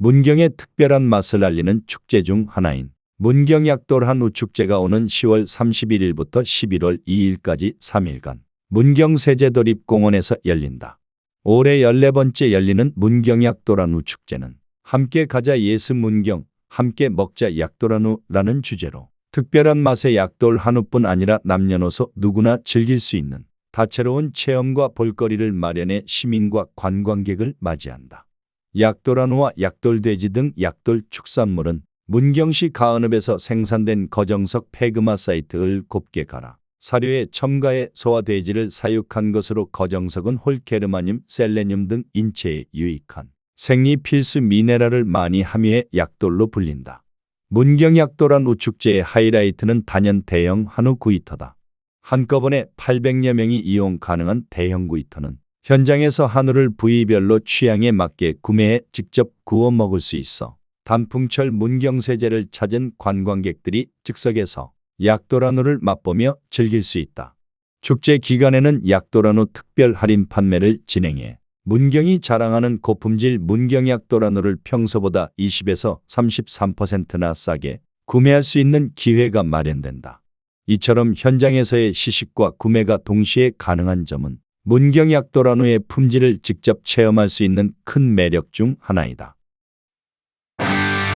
문경의 특별한 맛을 알리는 축제 중 하나인 문경약돌 한우 축제가 오는 10월 31일부터 11월 2일까지 3일간 문경세제도립공원에서 열린다. 올해 14번째 열리는 문경약돌 한우 축제는 함께 가자 예스 문경, 함께 먹자 약돌 한우라는 주제로 특별한 맛의 약돌 한우뿐 아니라 남녀노소 누구나 즐길 수 있는 다채로운 체험과 볼거리를 마련해 시민과 관광객을 맞이한다. 약돌한우와 약돌돼지 등 약돌 축산물은 문경시 가은읍에서 생산된 거정석 폐그마 사이트를 곱게 갈아 사료에 첨가해 소와 돼지를 사육한 것으로 거정석은 홀케르마늄, 셀레늄 등 인체에 유익한 생리 필수 미네랄을 많이 함유해 약돌로 불린다. 문경약돌한 우축제의 하이라이트는 단연 대형 한우 구이터다. 한꺼번에 800여 명이 이용 가능한 대형 구이터는 현장에서 한우를 부위별로 취향에 맞게 구매해 직접 구워 먹을 수 있어 단풍철 문경세제를 찾은 관광객들이 즉석에서 약도란우를 맛보며 즐길 수 있다. 축제 기간에는 약도란우 특별 할인 판매를 진행해 문경이 자랑하는 고품질 문경약도란우를 평소보다 20에서 33%나 싸게 구매할 수 있는 기회가 마련된다. 이처럼 현장에서의 시식과 구매가 동시에 가능한 점은 문경약도란우의 품질을 직접 체험할 수 있는 큰 매력 중 하나이다.